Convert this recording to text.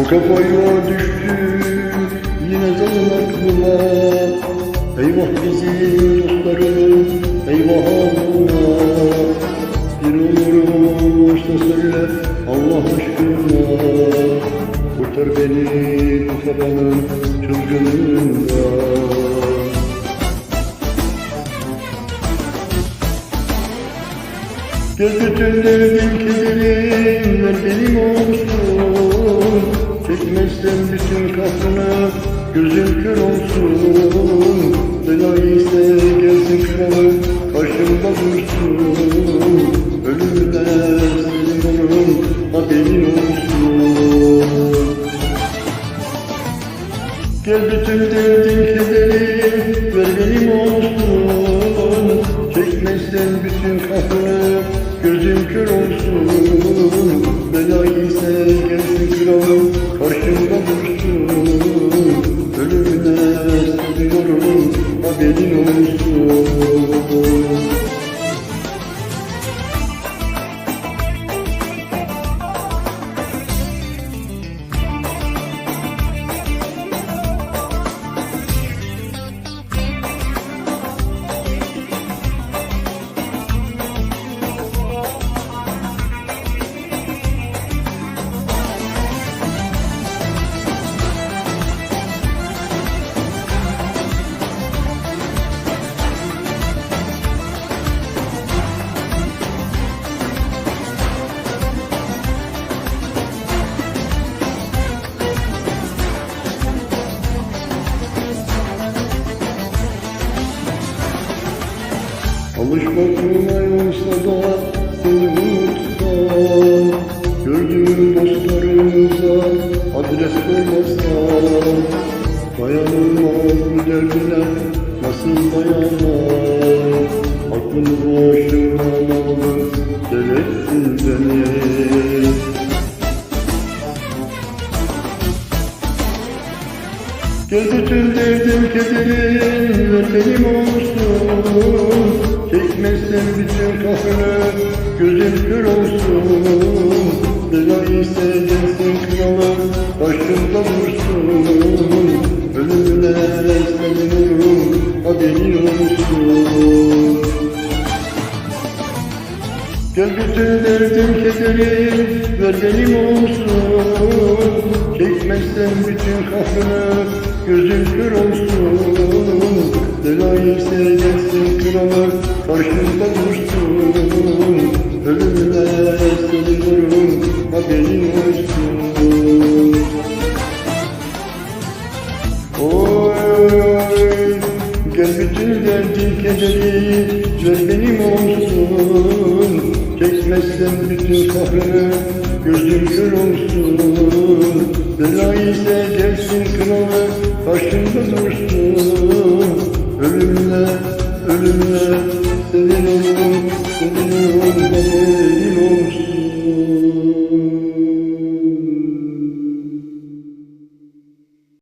Bu kafaya düştü yine zaman aklıma Eyvah bizim dostlarım eyvah Allah Bir umurum varsa söyle Allah aşkına. Kurtar beni bu kafanın çılgınlığından Göz bütünlerinin kederim benim olsun Çekmezsem bütün kahrını gözüm kör olsun. Bela ise gelsin kralım karşımda dursun. Ölümden seviyorum haberin olsun. Gel bütün derdin kederim ver benim olsun. Çekmezsen bütün kahrını Kolay olsa da seni unutsam Gördüğüm dostlarımıza adres koymasam Dayanılmaz bu derdine nasıl dayanmam Aklımı başımdan aldı delirttin beni Gel bütün derdim kederim ver benim olsun Çekmezsen bütün kahrını gözüm kör olsun. Bela ise gelsin kralım başımda dursun Ölümüne seviniyorum haberin olsun. Gel bütün derdim kederim ver benim olsun. Çekmezsen bütün kahrını gözüm kör olsun Bela ise gelsin kralım karşımda dursun Ölümüne seviniyorum haberin olsun Oy, gel bütün derdin kederi ver benim olsun Çekmezsen bütün kahrını gözüm kör olsun Bela ise gelsin kralı karşımda dursun Ölümle, ölümle senin oldum